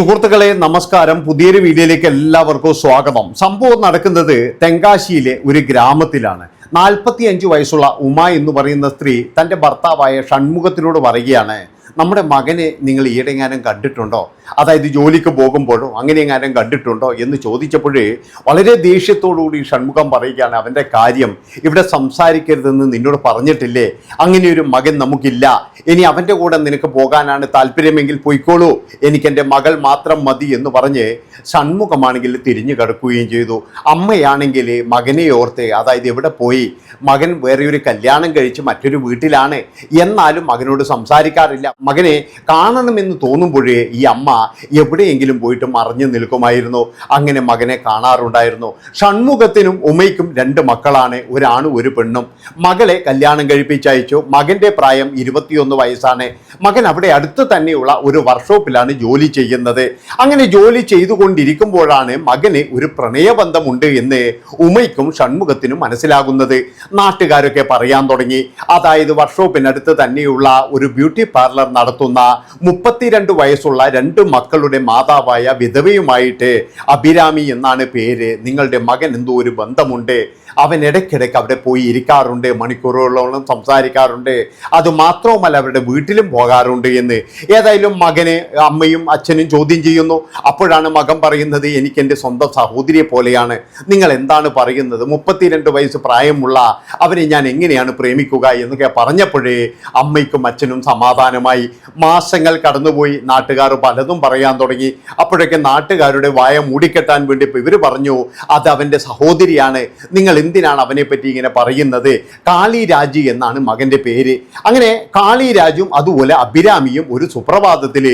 സുഹൃത്തുക്കളെ നമസ്കാരം. പുതിയൊരു വീഡിയോയിലേക്ക് എല്ലാവർക്കും സ്വാഗതം. സംഭവം നടക്കുന്നത് തെങ്കാശിയിലെ ഒരു ഗ്രാമത്തിലാണ്. നാൽപ്പത്തി അഞ്ച് വയസ്സുള്ള ഉമ എന്ന് പറയുന്ന സ്ത്രീ തന്റെ ഭർത്താവായ ഷൺമുഖത്തിനോട് പറയുകയാണ് നമ്മുടെ മകനെ നിങ്ങൾ ഈടെങ്ങാനും കണ്ടിട്ടുണ്ടോ? അതായത് ജോലിക്ക് പോകുമ്പോഴോ അങ്ങനെ എങ്ങാനും കണ്ടിട്ടുണ്ടോ എന്ന് ചോദിച്ചപ്പോഴേ വളരെ ദേഷ്യത്തോടുകൂടി ഷൺമുഖം പറയുകയാണ് അവന്റെ കാര്യം. ഇവിടെ സംസാരിക്കരുതെന്ന് നിന്നോട് പറഞ്ഞിട്ടില്ലേ? അങ്ങനെ ഒരു മകൻ നമുക്കില്ല. ഇനി അവന്റെ കൂടെ നിനക്ക് പോകാനാണ് താല്പര്യമെങ്കിൽ പോയിക്കോളൂ. എനിക്ക് എന്റെ മകൾ മാത്രം മതി എന്ന് പറഞ്ഞ് ഷൺമുഖമാണെങ്കിൽ തിരിഞ്ഞു കിടക്കുകയും ചെയ്തു. അമ്മയാണെങ്കിൽ മകനെ ഓർത്ത് അതായത് എവിടെ പോയി? മകൻ വേറെ ഒരു കല്യാണം കഴിച്ച് മറ്റൊരു വീട്ടിലാണ്. എന്നാലും മകനോട് സംസാരിക്കാറില്ല. മകനെ കാണണമെന്ന് തോന്നുമ്പോഴേ ഈ അമ്മ എവിടെയെങ്കിലും പോയിട്ട് മറിഞ്ഞു നിൽക്കുമായിരുന്നു. അങ്ങനെ മകനെ കാണാറുണ്ടായിരുന്നു. ഷൺമുഖത്തിനും ഉമയ്ക്കും രണ്ട് മക്കളാണ്. ഒരാണും ഒരു പെണ്ണും. മകളെ കല്യാണം കഴിപ്പിച്ചയച്ചു. മകന്റെ പ്രായം ഇരുപത്തിയൊന്ന് വയസ്സാണ്. മകൻ അവിടെ അടുത്ത് തന്നെയുള്ള ഒരു വർക്ക്ഷോപ്പിലാണ് ജോലി ചെയ്യുന്നത്. അങ്ങനെ ജോലി ചെയ്തുകൊണ്ടിരിക്കുമ്പോഴാണ് മകന് ഒരു പ്രണയബന്ധമുണ്ട് എന്ന് ഉമയ്ക്കും ഷൺമുഖത്തിനും മനസ്സിലാകുന്നത്. നാട്ടുകാരൊക്കെ പറയാൻ തുടങ്ങി. അതായത് വർക്ക്ഷോപ്പിനടുത്ത് തന്നെയുള്ള ഒരു ബ്യൂട്ടി പാർലർ നടത്തുന്ന മുപ്പത്തിരണ്ട് വയസ്സുള്ള രണ്ട് മക്കളുടെ മാതാവായ വിധവയുമായിട്ട് അഭിരാമി എന്നാണ് പേര്. നിങ്ങളുടെ മകൻ എന്തോ ഒരു ബന്ധമുണ്ട്. അവൻ ഇടയ്ക്കിടയ്ക്ക് അവിടെ പോയി ഇരിക്കാറുണ്ട് മണിക്കൂറുകളോളം സംസാരിക്കാറുണ്ട്. അത് മാത്രവുമല്ല അവരുടെ വീട്ടിലും പോകാറുണ്ട് എന്ന്. ഏതായാലും മകനെ അമ്മയും അച്ഛനും ചോദ്യം ചെയ്യുന്നു. അപ്പോഴാണ് മകൻ പറയുന്നത് എനിക്ക് എന്റെ സ്വന്തം സഹോദരിയെ പോലെയാണ്. നിങ്ങൾ എന്താണ് പറയുന്നത്? മുപ്പത്തിരണ്ട് വയസ്സ് പ്രായമുള്ള അവരെ ഞാൻ എങ്ങനെയാണ് പ്രേമിക്കുക? എന്നൊക്കെ പറഞ്ഞപ്പോഴേ അമ്മയ്ക്കും അച്ഛനും സമാധാനമായി. മാസങ്ങൾ കടന്നുപോയി. നാട്ടുകാർ പലതും പറയാൻ തുടങ്ങി. അപ്പോഴൊക്കെ നാട്ടുകാരുടെ വായ മൂടിക്കെട്ടാൻ വേണ്ടി ഇവർ പറഞ്ഞു അത് അവന്റെ സഹോദരിയാണ്. നിങ്ങൾ എന്തിനാണ് അവനെ പറ്റി ഇങ്ങനെ പറയുന്നത്? കാളിരാജ് എന്നാണ് മകന്റെ പേര്. അങ്ങനെ കാളിരാജും അതുപോലെ അഭിരാമിയും ഒരു സുപ്രഭാതത്തിൽ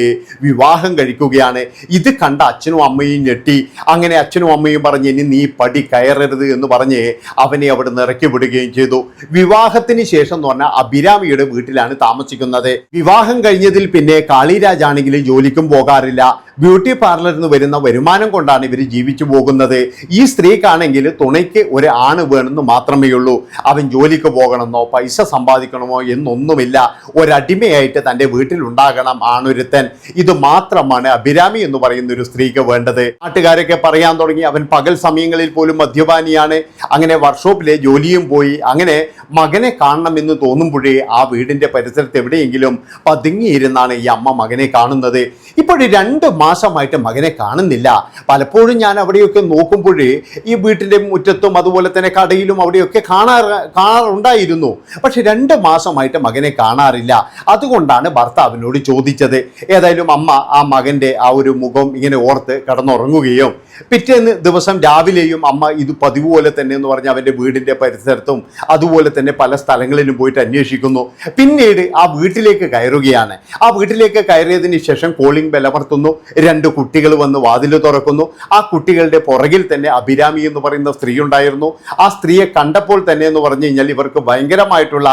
വിവാഹം കഴിക്കുകയാണ്. ഇത് കണ്ട അച്ഛനും അമ്മയും ഞെട്ടി. അങ്ങനെ അച്ഛനും അമ്മയും പറഞ്ഞ് ഇനി നീ പടി കയറരുത് എന്ന് പറഞ്ഞ് അവനെ അവിടെ നിറക്കി വിടുകയും ചെയ്തു. വിവാഹത്തിന് ശേഷം എന്ന് പറഞ്ഞാൽ അഭിരാമിയുടെ വീട്ടിലാണ് താമസിക്കുന്നത്. വിവാഹം കഴിഞ്ഞതിൽ പിന്നെ കാളിരാജ് ആണെങ്കിൽ ജോലിക്കും പോകാറില്ല. ബ്യൂട്ടി പാർലറിൽ നിന്ന് വരുന്ന വരുമാനം കൊണ്ടാണ് ഇവർ ജീവിച്ചു പോകുന്നത്. ഈ സ്ത്രീക്കാണെങ്കിൽ തുണയ്ക്ക് ഒരു ആണ് വേണമെന്ന് മാത്രമേ ഉള്ളൂ. അവൻ ജോലിക്ക് പോകണമെന്നോ പൈസ സമ്പാദിക്കണമോ എന്നൊന്നുമില്ല. ഒരടിമയായിട്ട് തന്റെ വീട്ടിലുണ്ടാകണം ആണൊരുത്തൻ. ഇത് മാത്രമാണ് അഭിരാമി എന്ന് പറയുന്ന ഒരു സ്ത്രീക്ക് വേണ്ടത്. നാട്ടുകാരൊക്കെ പറയാൻ തുടങ്ങി അവൻ പകൽ സമയങ്ങളിൽ പോലും മദ്യപാനിയാണ്. അങ്ങനെ വർക്ക്ഷോപ്പിലെ ജോലിയും പോയി. അങ്ങനെ മകനെ കാണണമെന്ന് തോന്നുമ്പോഴേ ആ വീടിന്റെ പരിസരത്ത് എവിടെയെങ്കിലും പതുങ്ങിയിരുന്നാണ് ഈ അമ്മ മകനെ കാണുന്നത്. ഇപ്പോൾ രണ്ട് മാസമായിട്ട് മകനെ കാണുന്നില്ല. പലപ്പോഴും ഞാൻ അവിടെയൊക്കെ നോക്കുമ്പോഴേ ഈ വീട്ടിന്റെ മുറ്റത്തും അതുപോലെ തന്നെ കടയിലും അവിടെയൊക്കെ കാണാറ് കാണാറുണ്ടായിരുന്നു. പക്ഷെ രണ്ട് മാസമായിട്ട് മകനെ കാണാറില്ല. അതുകൊണ്ടാണ് ഭർത്താവിനോട് ചോദിച്ചത്. ഏതായാലും അമ്മ ആ മകന്റെ ആ ഒരു മുഖം ഇങ്ങനെ ഓർത്ത് കടന്നുറങ്ങുകയും പിറ്റേന്ന് ദിവസം രാവിലെയും അമ്മ ഇത് പതിവ് പോലെ തന്നെ എന്ന് പറഞ്ഞ് അവന്റെ വീടിന്റെ പരിസരത്തും അതുപോലെ തന്നെ പല സ്ഥലങ്ങളിലും പോയിട്ട് അന്വേഷിക്കുന്നു. പിന്നീട് ആ വീട്ടിലേക്ക് കയറുകയാണ്. ആ വീട്ടിലേക്ക് കയറിയതിന് ശേഷം കോളിംഗ് ബലമർത്തുന്നു രണ്ട് കുട്ടികൾ വന്ന് വാതിൽ തുറക്കുന്നു. ആ കുട്ടികളുടെ പുറകിൽ തന്നെ അഭിരാമി എന്ന് പറയുന്ന സ്ത്രീ ഉണ്ടായിരുന്നു. ആ സ്ത്രീയെ കണ്ടപ്പോൾ തന്നെ എന്ന് പറഞ്ഞു കഴിഞ്ഞാൽ ഇവർക്ക് ഭയങ്കരമായിട്ടുള്ള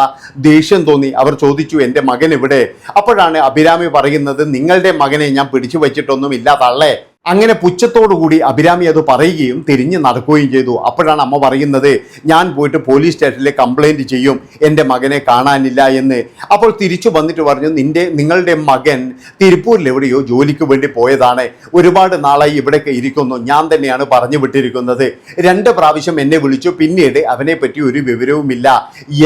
ദേഷ്യം തോന്നി. അവർ ചോദിച്ചു എന്റെ മകൻ ഇവിടെ അപ്പോഴാണ് അഭിരാമി പറയുന്നത് നിങ്ങളുടെ മകനെ ഞാൻ പിടിച്ചു വച്ചിട്ടൊന്നും ഇല്ല തള്ളേ. അങ്ങനെ പുച്ഛത്തോടുകൂടി അഭിരാമി അത് പറയുകയും തിരിഞ്ഞ് നടക്കുകയും ചെയ്തു. അപ്പോഴാണ് അമ്മ പറയുന്നത് ഞാൻ പോയിട്ട് പോലീസ് സ്റ്റേഷനിൽ കംപ്ലൈന്റ് ചെയ്യും. എന്റെ മകനെ കാണാനില്ല എന്ന്. അപ്പോൾ തിരിച്ചു വന്നിട്ട് പറഞ്ഞു നിന്റെ നിങ്ങളുടെ മകൻ തിരുപ്പൂരിൽ എവിടെയോ ജോലിക്ക് വേണ്ടി പോയതാണ്. ഒരുപാട് നാളായി ഇവിടെയൊക്കെ ഇരിക്കുന്നു. ഞാൻ തന്നെയാണ് പറഞ്ഞു വിട്ടിരിക്കുന്നത്. രണ്ട് പ്രാവശ്യം എന്നെ വിളിച്ചു. പിന്നീട് അവനെ പറ്റി ഒരു വിവരവുമില്ല.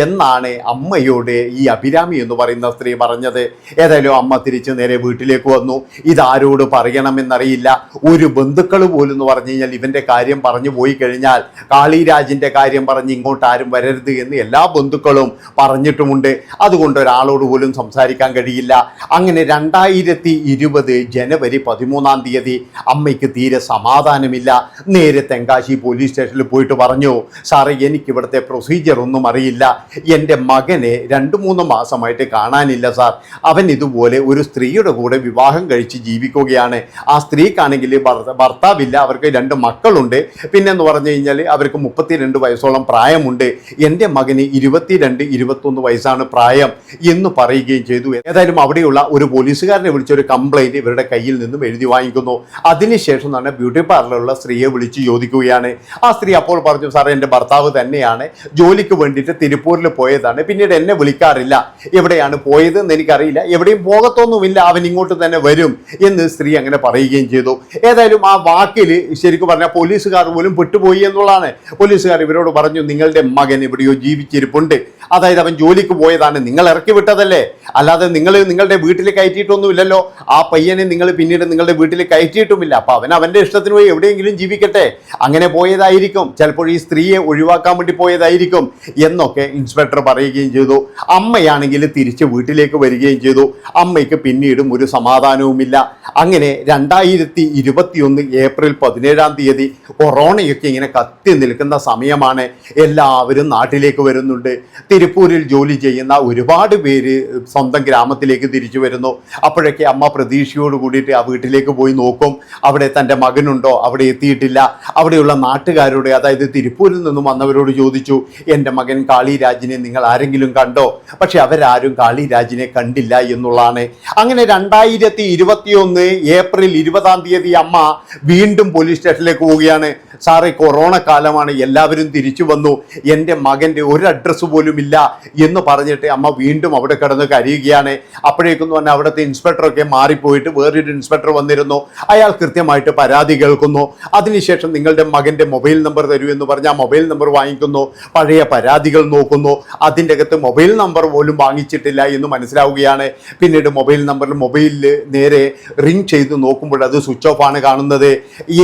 എന്നാണ് അമ്മയോട് ഈ അഭിരാമി എന്ന് പറയുന്ന സ്ത്രീ പറഞ്ഞത്. ഏതായാലും അമ്മ തിരിച്ച് നേരെ വീട്ടിലേക്ക് വന്നു. ഇതാരോട് പറയണമെന്നറിയില്ല. ഒരു ബന്ധുക്കൾ പോലും എന്ന് പറഞ്ഞു കഴിഞ്ഞാൽ ഇവന്റെ കാര്യം പറഞ്ഞു പോയി കഴിഞ്ഞാൽ കാളിരാജിന്റെ കാര്യം പറഞ്ഞ് ഇങ്ങോട്ട് ആരും വരരുത് എന്ന് എല്ലാ ബന്ധുക്കളും പറഞ്ഞിട്ടുമുണ്ട്. അതുകൊണ്ട് ഒരാളോട് പോലും സംസാരിക്കാൻ കഴിയില്ല. അങ്ങനെ രണ്ടായിരത്തി ഇരുപത് ജനുവരി പതിമൂന്നാം തീയതി അമ്മയ്ക്ക് തീരെ സമാധാനമില്ല. നേരെ തെങ്കാശി പോലീസ് സ്റ്റേഷനിൽ പോയിട്ട് പറഞ്ഞു സാറേ എനിക്ക് ഇവിടുത്തെ പ്രൊസീജിയർ ഒന്നും അറിയില്ല. എന്റെ മകനെ രണ്ട് മൂന്ന് മാസമായിട്ട് കാണാനില്ല സാർ. അവൻ ഇതുപോലെ ഒരു സ്ത്രീയുടെ കൂടെ വിവാഹം കഴിച്ച് ജീവിക്കുകയാണ്. ആ സ്ത്രീക്കാണെങ്കിൽ ഭർത്ത- ഭർത്താവില്ല അവർക്ക് രണ്ട് മക്കളുണ്ട്. പിന്നെന്ന് പറഞ്ഞു കഴിഞ്ഞാൽ അവർക്ക് മുപ്പത്തിരണ്ട് വയസ്സോളം പ്രായമുണ്ട്. എന്റെ മകന് ഇരുപത്തിരണ്ട് ഇരുപത്തൊന്ന് വയസ്സാണ് പ്രായം എന്ന് പറയുകയും ചെയ്തു. ഏതായാലും അവിടെയുള്ള ഒരു പോലീസുകാരനെ വിളിച്ച ഒരു കംപ്ലൈന്റ് ഇവരുടെ കയ്യിൽ നിന്നും എഴുതി വാങ്ങിക്കുന്നു. അതിനുശേഷം തന്നെ ബ്യൂട്ടി പാർലറിലുള്ള സ്ത്രീയെ വിളിച്ച് ചോദിക്കുകയാണ്. ആ സ്ത്രീ അപ്പോൾ പറഞ്ഞു സാറേ എന്റെ ഭർത്താവ് തന്നെയാണ്. ജോലിക്ക് വേണ്ടിയിട്ട് തിരുപ്പൂരിൽ പോയതാണ്. പിന്നീട് എന്നെ വിളിക്കാറില്ല. എവിടെയാണ് പോയതെന്ന് എനിക്കറിയില്ല. എവിടെയും പോകത്തൊന്നുമില്ല. അവൻ ഇങ്ങോട്ട് തന്നെ വരും എന്ന് സ്ത്രീ അങ്ങനെ പറയുകയും ചെയ്തു. ഏതായാലും ആ വാക്കിൽ ശരിക്കും പറഞ്ഞാൽ പോലീസുകാർ പോലും പെട്ടുപോയി എന്നുള്ളതാണ്. പോലീസുകാർ ഇവരോട് പറഞ്ഞു നിങ്ങളുടെ മകൻ എവിടെയോ ജീവിച്ചിരിപ്പുണ്ട്. അതായത് അവൻ ജോലിക്ക് പോയതാണ്. നിങ്ങൾ ഇറക്കി വിട്ടതല്ലേ? അല്ലാതെ നിങ്ങൾ നിങ്ങളുടെ വീട്ടിൽ കയറ്റിയിട്ടൊന്നുമില്ലല്ലോ. ആ പയ്യനെ നിങ്ങൾ പിന്നീട് നിങ്ങളുടെ വീട്ടിൽ കയറ്റിയിട്ടുമില്ല. അപ്പം അവൻ അവന്റെ ഇഷ്ടത്തിന് പോയി എവിടെയെങ്കിലും ജീവിക്കട്ടെ. അങ്ങനെ പോയതായിരിക്കും. ചിലപ്പോൾ ഈ സ്ത്രീയെ ഒഴിവാക്കാൻ വേണ്ടി പോയതായിരിക്കും. എന്നൊക്കെ ഇൻസ്പെക്ടർ പറയുകയും ചെയ്തു. അമ്മയാണെങ്കിൽ തിരിച്ച് വീട്ടിലേക്ക് വരികയും ചെയ്തു. അമ്മയ്ക്ക് പിന്നീടും ഒരു സമാധാനവുമില്ല. അങ്ങനെ രണ്ടായിരത്തി ഇരുപത്തിയൊന്ന് ഏപ്രിൽ പതിനേഴാം തീയതി കൊറോണയൊക്കെ ഇങ്ങനെ കത്തി നിൽക്കുന്ന സമയമാണ് എല്ലാവരും നാട്ടിലേക്ക് വരുന്നുണ്ട്. തിരുപ്പൂരിൽ ജോലി ചെയ്യുന്ന ഒരുപാട് പേര് സ്വന്തം ഗ്രാമത്തിലേക്ക് തിരിച്ചു വരുന്നു. അപ്പോഴൊക്കെ അമ്മ പ്രതീക്ഷയോട് കൂടിയിട്ട് ആ വീട്ടിലേക്ക് പോയി നോക്കും. അവിടെ തന്റെ മകനുണ്ടോ? അവിടെ എത്തിയിട്ടില്ല. അവിടെയുള്ള നാട്ടുകാരോട് അതായത് തിരുപ്പൂരിൽ നിന്നും വന്നവരോട് ചോദിച്ചു എന്റെ മകൻ കാളിരാജിനെ നിങ്ങൾ ആരെങ്കിലും കണ്ടോ? പക്ഷെ അവരാരും കാളിരാജിനെ കണ്ടില്ല എന്നുള്ളതാണ്. അങ്ങനെ രണ്ടായിരത്തി ഇരുപത്തിയൊന്ന് ഏപ്രിൽ ഇരുപതാം തീയതി അമ്മ വീണ്ടും പോലീസ് സ്റ്റേഷനിലേക്ക് പോവുകയാണ്. സാറേ കൊറോണ കാലമാണ് എല്ലാവരും തിരിച്ചു വന്നു. എന്റെ മകന്റെ ഒരു അഡ്രസ്സ് പോലും ഇല്ല എന്ന് പറഞ്ഞിട്ട് അമ്മ വീണ്ടും അവിടെ കിടന്ന് കരയുകയാണ്. അപ്പോഴേക്കും പറഞ്ഞാൽ അവിടുത്തെ ഇൻസ്പെക്ടറൊക്കെ മാറിപ്പോയിട്ട് വേറൊരു ഇൻസ്പെക്ടർ വന്നിരുന്നു. അയാൾ കൃത്യമായിട്ട് പരാതി കേൾക്കുന്നു. അതിനുശേഷം നിങ്ങളുടെ മകന്റെ മൊബൈൽ നമ്പർ തരൂ എന്ന് പറഞ്ഞാൽ മൊബൈൽ നമ്പർ വാങ്ങിക്കുന്നു. പഴയ പരാതികൾ നോക്കുന്നു. അതിന്റെ അകത്ത് മൊബൈൽ നമ്പർ പോലും വാങ്ങിച്ചിട്ടില്ല എന്ന് മനസ്സിലാവുകയാണ്. പിന്നീട് മൊബൈൽ നമ്പറിൽ മൊബൈലിൽ നേരെ റിങ് ചെയ്ത് നോക്കുമ്പോൾ അത് സ്വിച്ച് ഓഫ് ആണ് കാണുന്നത്.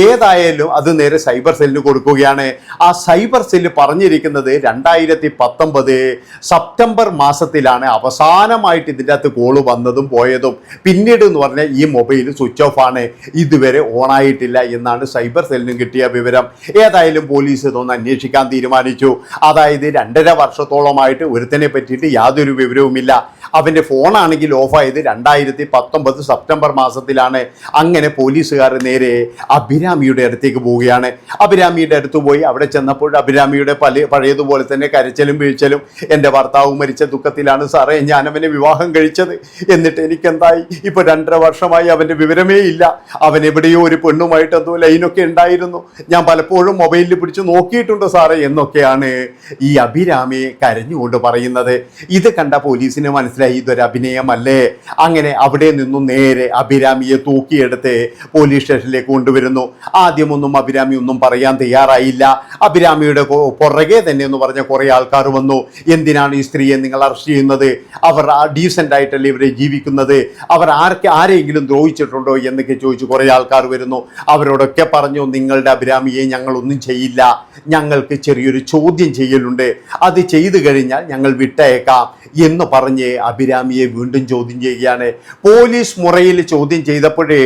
ഏതായാലും അത് നേരെ സൈബർ സെല്ലിന് കൊടുക്കുകയാണ്. ആ സൈബർ സെല്ല് പറഞ്ഞിരിക്കുന്നത് രണ്ടായിരത്തി പത്തൊമ്പത് സെപ്റ്റംബർ മാസത്തിലാണ് അവസാനമായിട്ട് ഇതിന്റെ അകത്ത് കോൾ വന്നതും പോയതും. പിന്നീട് എന്ന് പറഞ്ഞാൽ ഈ മൊബൈൽ സ്വിച്ച് ഓഫ് ആണ്. ഇതുവരെ ഓണായിട്ടില്ല എന്നാണ് സൈബർ സെല്ലിനും കിട്ടിയ വിവരം. ഏതായാലും പോലീസ് ഇതൊന്ന് അന്വേഷിക്കാൻ തീരുമാനിച്ചു. അതായത് രണ്ടര വർഷത്തോളമായിട്ട് ഒരുത്തനെ പറ്റിയിട്ട് യാതൊരു വിവരവുമില്ല. അവന്റെ ഫോണാണെങ്കിൽ ഓഫായത് രണ്ടായിരത്തി പത്തൊമ്പത് സെപ്റ്റംബർ മാസത്തിലാണ്. അങ്ങനെ പോലീസുകാർ നേരെ അഭിരാമിയുടെ അടുത്തേക്ക് പോവുകയാണ്. അഭിരാമിയുടെ അടുത്ത് പോയി അവിടെ ചെന്നപ്പോൾ അഭിരാമിയുടെ പല പഴയതുപോലെ തന്നെ കരച്ചിലും വീഴ്ചലും എന്റെ ഭർത്താവ് മരിച്ച ദുഃഖത്തിലാണ് സാറേ ഞാൻ അവനെ വിവാഹം കഴിച്ചത്. എന്നിട്ട് എനിക്കെന്തായി? ഇപ്പോൾ രണ്ടര വർഷമായി അവന്റെ വിവരമേ ഇല്ല. അവൻ എവിടെയോ ഒരു പെണ്ണുമായിട്ട് എന്തോ ലൈനൊക്കെ ഉണ്ടായിരുന്നു. ഞാൻ പലപ്പോഴും മൊബൈലിൽ പിടിച്ച് നോക്കിയിട്ടുണ്ട് സാറേ എന്നൊക്കെയാണ് ഈ അഭിരാമി കരഞ്ഞുകൊണ്ട് പറയുന്നത്. ഇത് കണ്ട പോലീസിന് മനസ്സിലായി. ഇതൊരു അഭിനയമല്ലേ? അങ്ങനെ അവിടെ നിന്നും നേരെ അഭിരാമിയെ തൂക്കിയെടുത്ത് പോലീസ് സ്റ്റേഷനിലേക്ക് കൊണ്ടുവരുന്നു. ആദ്യമൊന്നും അഭിരാമി ഒന്നും പറയാൻ തയ്യാറായില്ല. അഭിരാമിയുടെ പുറകെ തന്നെ എന്ന് പറഞ്ഞ കുറേ ആൾക്കാർ വന്നു. എന്തിനാണ് ഈ സ്ത്രീയെ നിങ്ങൾ അറസ്റ്റ് ചെയ്യുന്നത്? അവർ ഡീസന്റ് ആയിട്ടല്ലേ ഇവരെ ജീവിക്കുന്നത്? അവർ ആർക്ക് ആരെങ്കിലും ദ്രോഹിച്ചിട്ടുണ്ടോ എന്നൊക്കെ ചോദിച്ചു കുറേ ആൾക്കാർ വരുന്നു. അവരോടൊക്കെ പറഞ്ഞു നിങ്ങളുടെ അഭിരാമിയെ ഞങ്ങളൊന്നും ചെയ്യില്ല. ഞങ്ങൾക്ക് ചെറിയൊരു ചോദ്യം ചെയ്യലുണ്ട്. അത് ചെയ്തു കഴിഞ്ഞാൽ ഞങ്ങൾ വിട്ടയക്കാം എന്ന് പറഞ്ഞ് അഭിരാമിയെ വീണ്ടും ചോദ്യം ചെയ്യുകയാണ്. പോലീസ് മുറയിൽ ചോദ്യം ചെയ്തപ്പോഴേ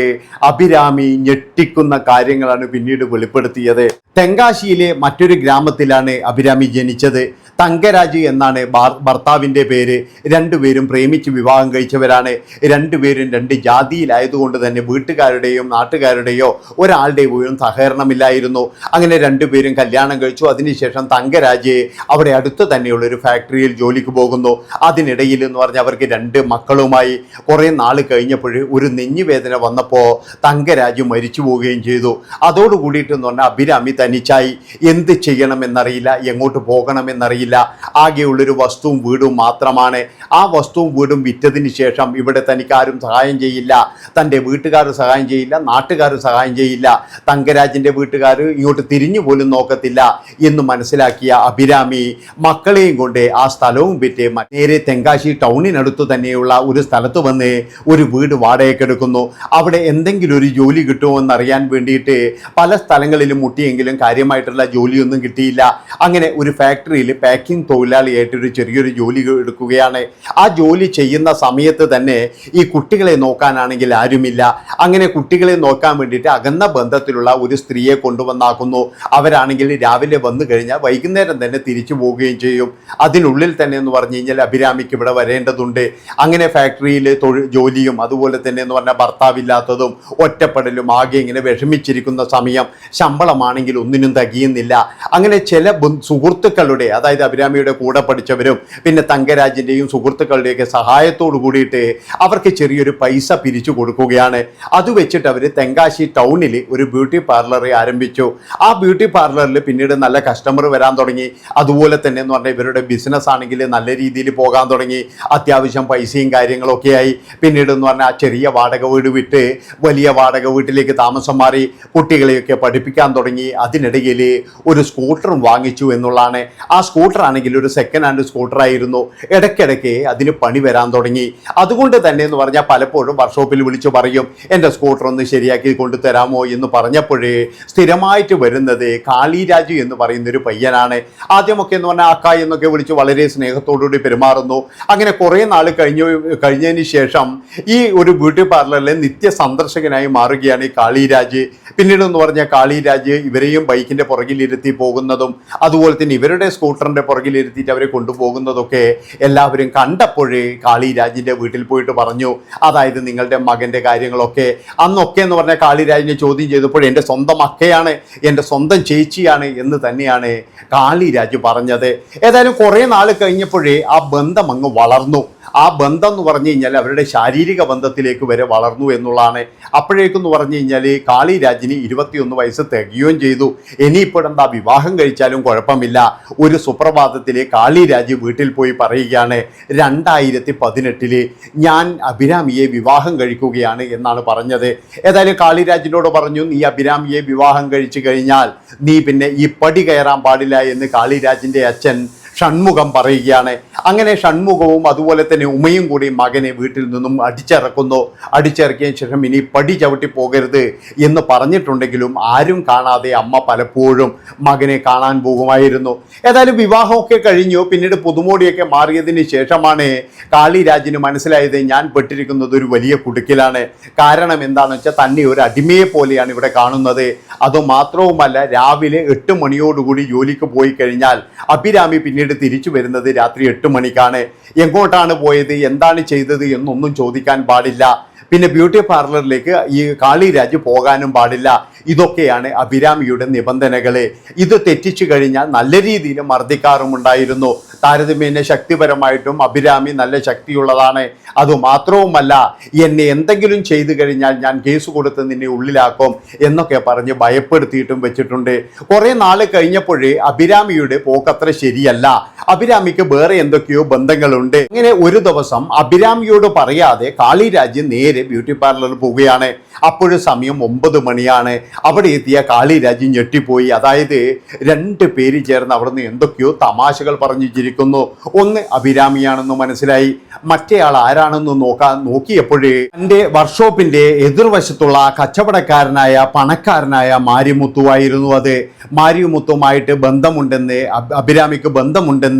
അഭിരാമി ഞെട്ടിക്കുന്ന കാര്യങ്ങളാണ് പിന്നീട് വെളിപ്പെടുത്തിയത്. തെങ്കാശിയിലെ മറ്റൊരു ഗ്രാമത്തിലാണ് അഭിരാമി ജനിച്ചത്. തങ്കരാജ് എന്നാണ് ഭാർ- ഭർത്താവിന്റെ പേര്. രണ്ടുപേരും പ്രേമിച്ച് വിവാഹം കഴിച്ചവരാണ്. രണ്ടുപേരും രണ്ട് ജാതിയിലായതുകൊണ്ട് തന്നെ വീട്ടുകാരുടെയും നാട്ടുകാരുടെയോ ഒരാളുടെ പോലും സഹകരണമില്ലായിരുന്നു. അങ്ങനെ രണ്ടുപേരും കല്യാണം കഴിച്ചു. അതിനുശേഷം തങ്കരാജ് അവിടെ അടുത്ത് തന്നെയുള്ള ഒരു ഫാക്ടറിയിൽ ജോലിക്ക് പോകുന്നു. അതിനിടയിൽ എന്ന് പറഞ്ഞാൽ അവർക്ക് രണ്ട് മക്കളുമായി കുറേ നാൾ കഴിഞ്ഞപ്പോൾ ഒരു നെഞ്ഞുവേദന വന്നപ്പോൾ തങ്കരാജ് മരിച്ചു പോവുകയും ചെയ്തു. അതോട് കൂടിയിട്ട് എന്ന് പറഞ്ഞാൽ അഭിരാമി തനിച്ചായി. എന്ത് ചെയ്യണമെന്നറിയില്ല. എങ്ങോട്ട് പോകണമെന്നറിയില്ല. ആകെയുള്ളൊരു വസ്തുവും വീടും മാത്രമാണ്. ആ വസ്തുവും വീടും വിറ്റതിന് ശേഷം ഇവിടെ തനിക്ക് ആരും സഹായം ചെയ്യില്ല. തന്റെ വീട്ടുകാർ സഹായം ചെയ്യില്ല നാട്ടുകാർ സഹായം ചെയ്യില്ല. തങ്കരാജിന്റെ വീട്ടുകാർ ഇങ്ങോട്ട് തിരിഞ്ഞു പോലും നോക്കത്തില്ല എന്ന് മനസ്സിലാക്കിയ അഭിരാമി മക്കളെയും കൊണ്ട് ആ സ്ഥലവും വിറ്റ് നേരെ തെങ്കാശി ടൗണിനടുത്ത് തന്നെയുള്ള ഒരു സ്ഥലത്ത് വന്ന് ഒരു വീട് വാടകയ്ക്കെടുക്കുന്നു അവിടെ എന്തെങ്കിലും ഒരു ജോലി കിട്ടുമോ എന്നറിയാൻ വേണ്ടിയിട്ട് പല സ്ഥലങ്ങളിലും മുട്ടിയെങ്കിലും കാര്യമായിട്ടുള്ള ജോലിയൊന്നും കിട്ടിയില്ല. അങ്ങനെ ഒരു ഫാക്ടറിയിൽ പാക്കിംഗ് തൊഴിലാളിയായിട്ട് ഒരു ചെറിയൊരു ജോലി എടുക്കുകയാണ്. ആ ജോലി ചെയ്യുന്ന സമയത്ത് തന്നെ ഈ കുട്ടികളെ നോക്കാനാണെങ്കിൽ ആരുമില്ല. അങ്ങനെ കുട്ടികളെ നോക്കാൻ വേണ്ടിയിട്ട് അകന്ന ബന്ധത്തിലുള്ള ഒരു സ്ത്രീയെ കൊണ്ടുവന്നാക്കുന്നു. അവരാണെങ്കിൽ രാവിലെ വന്നു കഴിഞ്ഞാൽ വൈകുന്നേരം തന്നെ തിരിച്ചു പോവുകയും ചെയ്യും. അതിനുള്ളിൽ തന്നെ എന്ന് പറഞ്ഞു കഴിഞ്ഞാൽ അഭിരാമിക്ക് ഇവിടെ വരേണ്ടതുണ്ട്. അങ്ങനെ ഫാക്ടറിയിൽ തൊഴിൽ ജോലിയും അതുപോലെ തന്നെ എന്ന് പറഞ്ഞാൽ ഭർത്താവില്ലാത്തതും ഒറ്റപ്പെടലും ആകെ ഇങ്ങനെ വിഷമിച്ചിരിക്കുന്ന സമയം ശമ്പളമാണെങ്കിൽ ഒന്നിനും തികയുന്നില്ല. അങ്ങനെ ചില സുഹൃത്തുക്കളുടെ അതായത് അഭിരാമിയുടെ കൂടെ പഠിച്ചവരും പിന്നെ തങ്കരാജിന്റെയും സുഹൃത്തുക്കളുടെയൊക്കെ സഹായത്തോടു കൂടിയിട്ട് അവർക്ക് ചെറിയൊരു പൈസ പിരിച്ചു കൊടുക്കുകയാണ്. അത് വെച്ചിട്ട് അവർ തെങ്കാശി ടൗണിൽ ഒരു ബ്യൂട്ടി പാർലർ ആരംഭിച്ചു. ആ ബ്യൂട്ടി പാർലറിൽ പിന്നീട് നല്ല കസ്റ്റമർ വരാൻ തുടങ്ങി. അതുപോലെ തന്നെ എന്ന് പറഞ്ഞാൽ ഇവരുടെ ബിസിനസ് ആണെങ്കിൽ നല്ല രീതിയിൽ പോകാൻ തുടങ്ങി. അത്യാവശ്യം പൈസയും കാര്യങ്ങളൊക്കെ ആയി. പിന്നീട് എന്ന് പറഞ്ഞാൽ ആ ചെറിയ വാടക വീട് വിട്ട് വലിയ വാടക വീട്ടിലേക്ക് താമസം മാറി. കുട്ടികളെയൊക്കെ പഠിപ്പിക്കാൻ തുടങ്ങി. അതിനിടയിൽ ഒരു സ്കൂട്ടറും വാങ്ങിച്ചു എന്നുള്ളതാണ്. ആ സ്കൂട്ടർ ആണെങ്കിൽ ഒരു സെക്കൻഡ് ഹാൻഡ് സ്കൂട്ടർ ആയിരുന്നു. ഇടയ്ക്കിടയ്ക്ക് അതിന് പണി വരാൻ തുടങ്ങി. അതുകൊണ്ട് തന്നെ എന്ന് പറഞ്ഞാൽ പലപ്പോഴും വർക്ക്ഷോപ്പിൽ വിളിച്ചു പറയും എന്റെ സ്കൂട്ടർ ഒന്ന് ശരിയാക്കി കൊണ്ടുതരാമോ? എന്ന് പറഞ്ഞപ്പോഴേ സ്ഥിരമായിട്ട് വരുന്നത് കാളിരാജു എന്ന് പറയുന്ന ഒരു പയ്യനാണ്. ആദ്യമൊക്കെ എന്ന് പറഞ്ഞാൽ അക്ക എന്നൊക്കെ വിളിച്ച് വളരെ സ്നേഹത്തോടുകൂടി പെരുമാറുന്നു. അങ്ങനെ കുറേ നാൾ കഴിഞ്ഞു കഴിഞ്ഞതിന് ശേഷം ഈ ഒരു ബ്യൂട്ടി പാർലറിലെ നിത്യ സന്ദർശകനായി മാറുകയാണ് ഈ കാളിരാജ് പിന്നീട് എന്ന് പറഞ്ഞാൽ കാളിരാജ് ഇവരെയും ബൈക്കിന്റെ പുറകിലിരുത്തി പോകുന്നതും അതുപോലെ തന്നെ ഇവരുടെ സ്കൂട്ടറിന്റെ പുറകിലിരുത്തിയിട്ട് അവരെ കൊണ്ടുപോകുന്നതൊക്കെ എല്ലാവരും കണ്ടപ്പോഴേ കാളിരാജിന്റെ വീട്ടിൽ പോയിട്ട് പറഞ്ഞു അതായത് നിങ്ങളുടെ മകന്റെ കാര്യങ്ങളൊക്കെ. അന്നൊക്കെ എന്ന് പറഞ്ഞാൽ കാളിരാജിനെ ചോദ്യം ചെയ്തപ്പോൾ എന്റെ സ്വന്തം അക്കയാണ് എന്റെ സ്വന്തം ചേച്ചിയാണ് എന്ന് തന്നെയാണ് കാളിരാജ് പറഞ്ഞത്. ഏതായാലും കുറേ നാൾ കഴിഞ്ഞപ്പോഴേ ആ ബന്ധം അങ്ങ് വളർന്നു. ആ ബന്ധം എന്ന് പറഞ്ഞു കഴിഞ്ഞാൽ അവരുടെ ശാരീരിക ബന്ധത്തിലേക്ക് വരെ വളർന്നു എന്നുള്ളതാണ്. അപ്പോഴേക്കെന്ന് പറഞ്ഞു കഴിഞ്ഞാൽ കാളി രാജിന് ഇരുപത്തിയൊന്ന് വയസ്സ് തികയുകയും ചെയ്തു. ഇനിയിപ്പോൾ എന്താ വിവാഹം കഴിച്ചാലും കുഴപ്പമില്ല. ഒരു സുപ്രഭാതത്തിൽ കാളിരാജ് വീട്ടിൽ പോയി പറയുകയാണ് രണ്ടായിരത്തി പതിനെട്ടിൽ ഞാൻ അഭിരാമിയെ വിവാഹം കഴിക്കുകയാണ് എന്നാണ് പറഞ്ഞത്. ഏതായാലും കാളിരാജിനോട് പറഞ്ഞു നീ അഭിരാമിയെ വിവാഹം കഴിച്ചു കഴിഞ്ഞാൽ നീ പിന്നെ ഈ പടി കയറാൻ പാടില്ല എന്ന് കാളിരാജിന്റെ അച്ഛൻ ഷൺമുഖം പറയുകയാണ്. അങ്ങനെ ഷൺമുഖവും അതുപോലെ തന്നെ ഉമയും കൂടി മകനെ വീട്ടിൽ നിന്നും അടിച്ചിറക്കുന്നു. അടിച്ചിറക്കിയ ശേഷം ഇനി പടി ചവിട്ടി പോകരുത് എന്ന് പറഞ്ഞിട്ടുണ്ടെങ്കിലും ആരും കാണാതെ അമ്മ പലപ്പോഴും മകനെ കാണാൻ പോകുമായിരുന്നു. ഏതായാലും വിവാഹമൊക്കെ കഴിഞ്ഞു. പിന്നീട് പുതുമോടിയൊക്കെ മാറിയതിന് ശേഷമാണ് കാളിരാജിന് മനസ്സിലായത് ഞാൻ പെട്ടിരിക്കുന്നത് ഒരു വലിയ കുടുക്കിലാണ്. കാരണം എന്താണെന്ന് വെച്ചാൽ തന്നെ ഒരു അടിമയെ പോലെയാണ് ഇവിടെ കാണുന്നത്. അതുമാത്രവുമല്ല രാവിലെ എട്ട് മണിയോടുകൂടി ജോലിക്ക് പോയി കഴിഞ്ഞാൽ അഭിരാമി പിന്നീട് തിരിച്ചു വരുന്നത് രാത്രി എട്ട് മണിക്കാണ്. എങ്ങോട്ടാണ് പോയത്? എന്താണ് ചെയ്തത് എന്നൊന്നും ചോദിക്കാൻ പാടില്ല. പിന്നെ ബ്യൂട്ടി പാർലറിലേക്ക് ഈ കാളിരാജ് പോകാനും പാടില്ല. ഇതൊക്കെയാണ് അഭിരാമിയുടെ നിബന്ധനകൾ ഇത് തെറ്റിച്ചു കഴിഞ്ഞാൽ നല്ല രീതിയിൽ മർദ്ദിക്കാറുമുണ്ടായിരുന്നു താരതമ്യേന ശക്തിപരമായിട്ടും അഭിരാമി നല്ല ശക്തിയുള്ളതാണ്. അതുമാത്രവുമല്ല എന്നെ എന്തെങ്കിലും ചെയ്തു കഴിഞ്ഞാൽ ഞാൻ കേസ് കൊടുത്ത് നിന്നെ ഉള്ളിലാക്കും എന്നൊക്കെ പറഞ്ഞ് ഭയപ്പെടുത്തിയിട്ടും വെച്ചിട്ടുണ്ട്. കുറേ നാൾ കഴിഞ്ഞപ്പോഴേ അഭിരാമിയുടെ പോക്കത്ര ശരിയല്ല. അഭിരാമിക്ക് വേറെ എന്തൊക്കെയോ ബന്ധങ്ങളുണ്ട്. ഇങ്ങനെ ഒരു ദിവസം അഭിരാമിയോട് പറയാതെ കാളിരാജ് നേരെ ബ്യൂട്ടി പാർലറിൽ പോവുകയാണ്. അപ്പോഴും സമയം ഒമ്പത് മണിയാണ്. അവിടെ എത്തിയ കാളിരാജ് ഞെട്ടിപ്പോയി. അതായത് രണ്ട് പേര് ചേർന്ന് അവിടുന്ന് എന്തൊക്കെയോ തമാശകൾ പറഞ്ഞു ചിരിക്കുന്നു ഒന്ന് അഭിരാമിയാണെന്ന് മനസ്സിലായി. മറ്റേയാൾ ആരാണെന്ന് നോക്കാൻ നോക്കിയപ്പോഴേ എന്റെ വർക്ക്ഷോപ്പിന്റെ എതിർവശത്തുള്ള കച്ചവടക്കാരനായ പണക്കാരനായ മാരിമുത്തുവായിരുന്നു അത്. മാരിമുത്തുമായിട്ട് ബന്ധമുണ്ടെന്ന് അഭ്- അഭിരാമിക്ക് ബന്ധമുണ്ടെന്ന്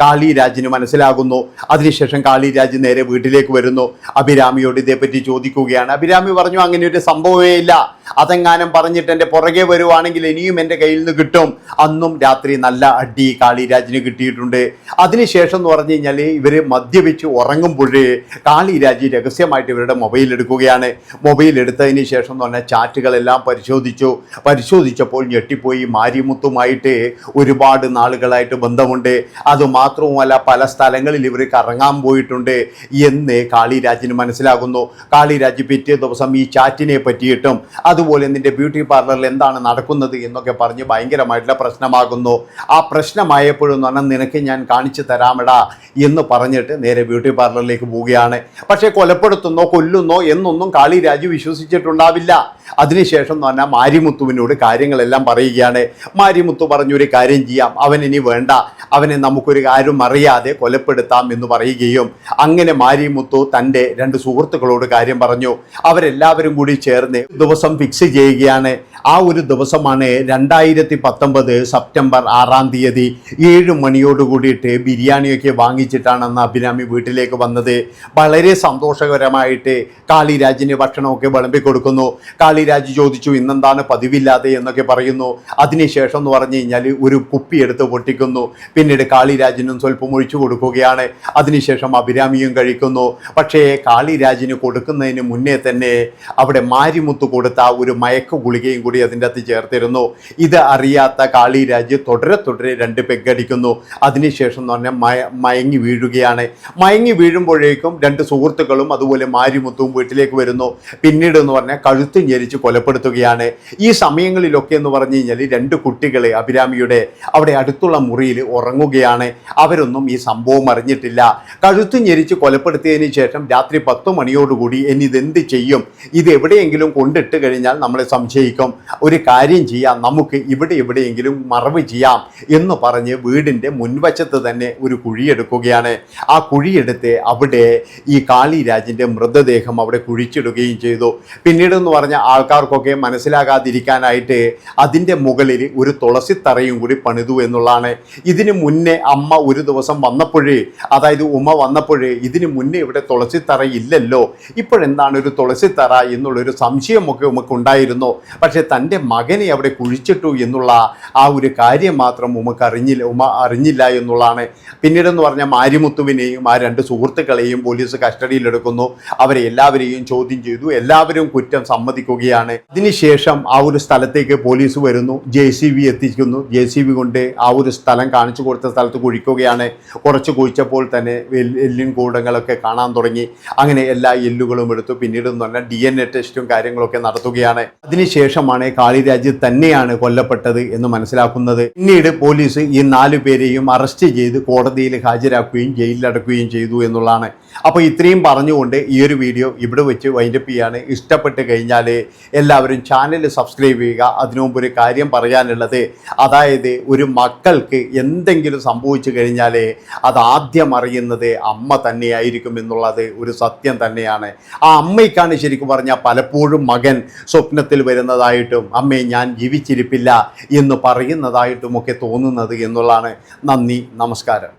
കാളിരാജിന് മനസ്സിലാകുന്നു. അതിനുശേഷം കാളിരാജ് നേരെ വീട്ടിലേക്ക് വരുന്നു. അഭിരാമിയോട് ഇതേപ്പറ്റി ചോദിക്കുകയാണ്. അഭിരാമി പറഞ്ഞു അങ്ങനെ ഒരു സംഭവമേ ഇല്ല. അതെങ്ങാനും പറഞ്ഞിട്ട് എന്റെ പുറകെ വരുവാണെങ്കിൽ ഇനിയും എന്റെ കയ്യിൽ നിന്ന് കിട്ടും. അന്നും രാത്രി നല്ല അടി കാളിരാജിന് കിട്ടിയിട്ടുണ്ട്. അതിനുശേഷം എന്ന് പറഞ്ഞു കഴിഞ്ഞാൽ ഇവർ മദ്യപിച്ച് ഉറങ്ങുമ്പോഴേ കാളിരാജ് രഹസ്യമായിട്ട് ഇവരുടെ മൊബൈൽ എടുക്കുകയാണ്. മൊബൈൽ എടുത്തതിന് ശേഷം എന്ന് പറഞ്ഞാൽ ചാറ്റുകളെല്ലാം പരിശോധിച്ചു. പരിശോധിച്ചപ്പോൾ ഞെട്ടിപ്പോയി. മാരിമുത്തുമായിട്ട് ഒരുപാട് നാളുകളായിട്ട് ബന്ധമുണ്ട്. അതുമാത്രവുമല്ല പല സ്ഥലങ്ങളിൽ ഇവർ കറങ്ങാൻ പോയിട്ടുണ്ട് എന്ന് കാളിരാജിന് മനസ്സിലാകുന്നു. കാളിരാജ് പിറ്റേ ദിവസം ഈ ചാറ്റിനെ പറ്റിയിട്ടും അതുപോലെ നിന്റെ ബ്യൂട്ടി പാർലറിൽ എന്താണ് നടക്കുന്നത് എന്നൊക്കെ പറഞ്ഞ് ഭയങ്കരമായിട്ടുള്ള പ്രശ്നമാകുന്നു. ആ പ്രശ്നമായപ്പോഴെന്ന് പറഞ്ഞാൽ നിനക്ക് ഞാൻ കാണിച്ചു തരാമെടാ എന്ന് പറഞ്ഞിട്ട് നേരെ ബ്യൂട്ടി പാർലറിലേക്ക് പോവുകയാണ്. പക്ഷേ കൊലപ്പെടുത്തുന്നോ കൊല്ലുന്നോ എന്നൊന്നും കാളി രാജു വിശ്വസിച്ചിട്ടുണ്ടാവില്ല. അതിനുശേഷം എന്ന് പറഞ്ഞാൽ മാരിമുത്തുവിനോട് കാര്യങ്ങളെല്ലാം പറയുകയാണ്. മാരിമുത്തു പറഞ്ഞൊരു കാര്യം ചെയ്യാം. അവൻ ഇനി വേണ്ട. അവനെ നമുക്കൊരു കാര്യം അറിയാതെ കൊലപ്പെടുത്താം എന്ന് പറയുകയും അങ്ങനെ മാരിമുത്തു തന്റെ രണ്ട് സുഹൃത്തുക്കളോട് കാര്യം പറഞ്ഞു. അവരെല്ലാവരും കൂടി ചേർന്ന് ദിവസം ഫിക്സ് ചെയ്യുകയാണ്. ആ ഒരു ദിവസമാണ് രണ്ടായിരത്തി പത്തൊമ്പത് സെപ്റ്റംബർ ആറാം തീയതി ഏഴ് മണിയോട് കൂടിയിട്ട് ബിരിയാണിയൊക്കെ വാങ്ങിച്ചിട്ടാണ് അന്ന് അഭിരാമി വീട്ടിലേക്ക് വന്നത്. വളരെ സന്തോഷകരമായിട്ട് കാളിരാജിന് ഭക്ഷണമൊക്കെ വിളമ്പി കൊടുക്കുന്നു. കാളിരാജ് ചോദിച്ചു ഇന്നെന്താണ് പതിവില്ലാതെ? എന്നൊക്കെ പറയുന്നു. അതിനുശേഷം എന്ന് പറഞ്ഞു കഴിഞ്ഞാൽ ഒരു കുപ്പി എടുത്ത് പൊട്ടിക്കുന്നു. പിന്നീട് കാളിരാജിനും സ്വല്പം ഒഴിച്ചു കൊടുക്കുകയാണ്. അതിനുശേഷം അഭിരാമിയും കഴിക്കുന്നു. പക്ഷേ കാളിരാജിന് കൊടുക്കുന്നതിന് മുന്നേ തന്നെ അവിടെ മാരിമുത്ത് കൊടുത്ത ഒരു മയക്ക ഗുളികയും കൂടി അതിന്റെ അകത്ത് ചേർത്തിരുന്നു. ഇത് അറിയാത്ത കാളിരാജ് തുടരെ തുടരെ രണ്ട് പെഗ്ഗടിക്കുന്നു. അതിനുശേഷം എന്ന് പറഞ്ഞാൽ മയ മയങ്ങി വീഴുകയാണ്. മയങ്ങി വീഴുമ്പോഴേക്കും രണ്ട് സുഹൃത്തുക്കളും അതുപോലെ മാരിമുത്തും വീട്ടിലേക്ക് വരുന്നു. പിന്നീട് എന്ന് പറഞ്ഞാൽ കഴുത്ത് ഞെരിച്ച് കൊലപ്പെടുത്തുകയാണ്. ഈ സമയങ്ങളിലൊക്കെ എന്ന് പറഞ്ഞു കഴിഞ്ഞാൽ രണ്ട് കുട്ടികളെ അഭിരാമിയുടെ അവിടെ അടുത്തുള്ള മുറിയിൽ ഉറങ്ങുകയാണ്. അവരൊന്നും ഈ സംഭവം അറിഞ്ഞിട്ടില്ല. കഴുത്ത് ഞെരിച്ച് കൊലപ്പെടുത്തിയതിന് ശേഷം രാത്രി പത്ത് മണിയോടുകൂടി ഇനി ഇതെന്ത് ചെയ്യും? ഇത് എവിടെയെങ്കിലും കൊണ്ടിട്ട് കഴിഞ്ഞാൽ നമ്മളെ സംശയിക്കും. ഒരു കാര്യം ചെയ്യാം നമുക്ക് ഇവിടെ എവിടെയെങ്കിലും മറവ് ചെയ്യാം എന്ന് പറഞ്ഞ് വീടിന്റെ മുൻവശത്ത് തന്നെ ഒരു കുഴിയെടുക്കുകയാണ് ആ കുഴിയെടുത്ത് അവിടെ ഈ കാളിരാജിന്റെ മൃതദേഹം അവിടെ കുഴിച്ചിടുകയും ചെയ്തു. പിന്നീട് എന്ന് പറഞ്ഞ ആൾക്കാർക്കൊക്കെ മനസ്സിലാകാതിരിക്കാനായിട്ട് അതിന്റെ മുകളിൽ ഒരു തുളസിത്തറയും കൂടി പണിതു എന്നുള്ളതാണ്. ഇതിന് മുന്നേ അമ്മ ഒരു ദിവസം വന്നപ്പോഴേ അതായത് ഉമ്മ വന്നപ്പോഴേ ഇതിന് മുന്നേ ഇവിടെ തുളസിത്തറയില്ലല്ലോ ഇപ്പോഴെന്താണ് ഒരു തുളസിത്തറ എന്നുള്ളൊരു സംശയമൊക്കെ ഉണ്ടായിരുന്നു പക്ഷേ തന്റെ മകനെ അവിടെ കുഴിച്ചിട്ടു എന്നുള്ള ആ ഒരു കാര്യം മാത്രം ഉമ്മക്ക് അറിഞ്ഞില്ല ഉമ്മ അറിഞ്ഞില്ല എന്നുള്ളതാണ്. പിന്നീടെന്ന് പറഞ്ഞാൽ മാരിമുത്തുവിനെയും ആ രണ്ട് സുഹൃത്തുക്കളെയും പോലീസ് കസ്റ്റഡിയിലെടുക്കുന്നു. അവരെ എല്ലാവരെയും ചോദ്യം ചെയ്തു. എല്ലാവരും കുറ്റം സമ്മതിക്കുകയാണ്. അതിനുശേഷം ആ ഒരു സ്ഥലത്തേക്ക് പോലീസ് വരുന്നു. ജെ സി ബി എത്തിക്കുന്നു. ജെ സി ബി കൊണ്ട് ആ ഒരു സ്ഥലം കാണിച്ചു കൊടുത്ത സ്ഥലത്ത് കുഴിക്കുകയാണ്. കുറച്ച് കുഴിച്ചപ്പോൾ തന്നെ എല്ലിൻ കൂടങ്ങളൊക്കെ കാണാൻ തുടങ്ങി. അങ്ങനെ എല്ലാ എല്ലുകളും എടുത്തു. പിന്നീട് എന്ന് പറഞ്ഞാൽ ഡി എൻ എ ടെസ്റ്റും കാര്യങ്ങളൊക്കെ നടത്തുകയാണ്. അതിനുശേഷമാണ് കാളിരാജ് തന്നെയാണ് കൊല്ലപ്പെട്ടത് എന്ന് മനസ്സിലാക്കുന്നത്. പിന്നീട് പോലീസ് ഈ നാലു പേരെയും അറസ്റ്റ് ചെയ്ത് കോടതിയിൽ ഹാജരാക്കുകയും ജയിലിലടക്കുകയും ചെയ്തു എന്നുള്ളതാണ്. അപ്പോൾ ഇത്രയും പറഞ്ഞുകൊണ്ട് ഈ ഒരു വീഡിയോ ഇവിടെ വെച്ച് വൈൻഡപ്പ് ചെയ്യാണ്. ഇഷ്ടപ്പെട്ട് കഴിഞ്ഞാൽ എല്ലാവരും ചാനൽ സബ്സ്ക്രൈബ് ചെയ്യുക. അതിനു മുമ്പ് ഒരു കാര്യം പറയാനുള്ളത് അതായത് ഒരു മക്കൾക്ക് എന്തെങ്കിലും സംഭവിച്ചു കഴിഞ്ഞാൽ അത് ആദ്യം അറിയുന്നത് അമ്മ തന്നെയായിരിക്കും എന്നുള്ളത് ഒരു സത്യം തന്നെയാണ്. ആ അമ്മയ്ക്കാണ് ശരിക്കും പറഞ്ഞാൽ പലപ്പോഴും മകൻ സ്വപ്നത്തിൽ വരുന്നതായിട്ടും അമ്മേ ഞാൻ ജീവിച്ചിരിപ്പില്ല എന്ന് പറയുന്നതായിട്ടും ഒക്കെ തോന്നുന്നത് എന്നുള്ളതാണ്. നന്ദി നമസ്കാരം.